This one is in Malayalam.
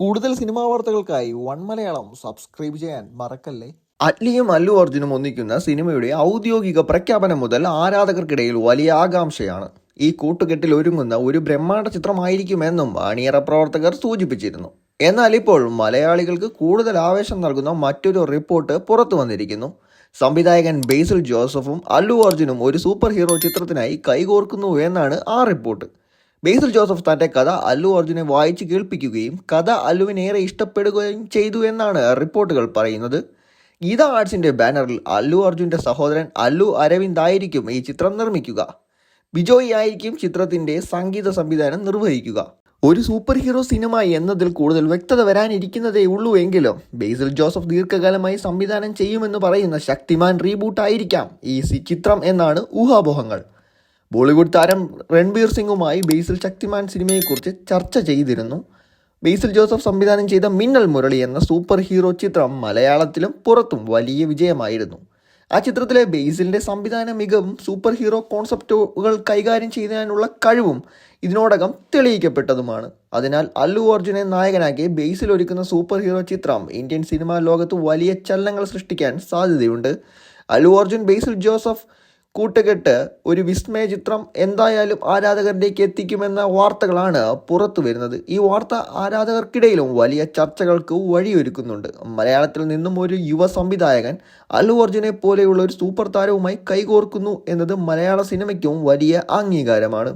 കൂടുതൽ സിനിമാ വാർത്തകൾക്കായി വൺ മലയാളം സബ്സ്ക്രൈബ് ചെയ്യാൻ മറക്കല്ലേ? അറ്റ്ലിയും അല്ലു അർജുനും ഒന്നിക്കുന്ന സിനിമയുടെ ഔദ്യോഗിക പ്രഖ്യാപനം മുതൽ ആരാധകർക്കിടയിൽ വലിയ ആകാംക്ഷയാണ്. ഈ കൂട്ടുകെട്ടിൽ ഒരുങ്ങുന്ന ഒരു ബ്രഹ്മാണ്ഡ ചിത്രമായിരിക്കുമെന്നും അണിയറ പ്രവർത്തകർ സൂചിപ്പിച്ചിരുന്നു. എന്നാൽ ഇപ്പോൾ മലയാളികൾക്ക് കൂടുതൽ ആവേശം നൽകുന്ന മറ്റൊരു റിപ്പോർട്ട് പുറത്തു വന്നിരിക്കുന്നു. സംവിധായകൻ ബേസിൽ ജോസഫും അല്ലു അർജുനും ഒരു സൂപ്പർ ഹീറോ ചിത്രത്തിനായി കൈകോർക്കുന്നു എന്നാണ് ആ റിപ്പോർട്ട്. ബേസിൽ ജോസഫ് തന്റെ കഥ അല്ലു അർജുനെ വായിച്ച് കേൾപ്പിക്കുകയും കഥ അല്ലുവിനേറെ ഇഷ്ടപ്പെടുകയും ചെയ്തു എന്നാണ് റിപ്പോർട്ടുകൾ പറയുന്നത്. ഗീത ആർട്സിന്റെ ബാനറിൽ അല്ലു അർജുന്റെ സഹോദരൻ അല്ലു അരവിന്ദ് ആയിരിക്കും ഈ ചിത്രം നിർമ്മിക്കുക. ബിജോയ് ആയിരിക്കും ചിത്രത്തിന്റെ സംഗീത സംവിധാനം നിർവഹിക്കുക. ഒരു സൂപ്പർ ഹീറോ സിനിമ എന്നതിൽ കൂടുതൽ വ്യക്തത വരാനിരിക്കുന്നതേ ഉള്ളൂ എങ്കിലും ബേസിൽ ജോസഫ് ദീർഘകാലമായി സംവിധാനം ചെയ്യുമെന്ന് പറയുന്ന ശക്തിമാൻ റീബൂട്ട് ആയിരിക്കാം ഈ ചിത്രം എന്നാണ് ഊഹാപോഹങ്ങൾ. ബോളിവുഡ് താരം രൺബീർ സിംഗുമായി ബേസിൽ ശക്തിമാൻ സിനിമയെക്കുറിച്ച് ചർച്ച ചെയ്തിരുന്നു. ബേസിൽ ജോസഫ് സംവിധാനം ചെയ്ത മിന്നൽ മുരളി എന്ന സൂപ്പർ ഹീറോ ചിത്രം മലയാളത്തിലും പുറത്തും വലിയ വിജയമായിരുന്നു. ആ ചിത്രത്തിലെ ബേസിലിന്റെ സംവിധാന മികവും സൂപ്പർ ഹീറോ കോൺസെപ്റ്റുകൾ കൈകാര്യം ചെയ്യാനുള്ള കഴിവും ഇതിനോടകം തെളിയിക്കപ്പെട്ടതുമാണ്. അതിനാൽ അല്ലു അർജുനെ നായകനാക്കി ബേസിൽ ഒരുക്കുന്ന സൂപ്പർ ഹീറോ ചിത്രം ഇന്ത്യൻ സിനിമാ ലോകത്ത് വലിയ ചലനങ്ങൾ സൃഷ്ടിക്കാൻ സാധ്യതയുണ്ട്. അല്ലു അർജുൻ ബേസിൽ ജോസഫ് കൂട്ടുകെട്ട് ഒരു വിസ്മയ ചിത്രം എന്തായാലും ആരാധകരിലേക്ക് എത്തിക്കുമെന്ന വാർത്തകളാണ് പുറത്തു വരുന്നത്. ഈ വാർത്ത ആരാധകർക്കിടയിലും വലിയ ചർച്ചകൾക്ക് വഴിയൊരുക്കുന്നുണ്ട്. മലയാളത്തിൽ നിന്നും ഒരു യുവ സംവിധായകൻ അല്ലു അർജുനെ പോലെയുള്ള ഒരു സൂപ്പർ താരവുമായി കൈകോർക്കുന്നു എന്നത് മലയാള സിനിമയ്ക്കും വലിയ അംഗീകാരമാണ്.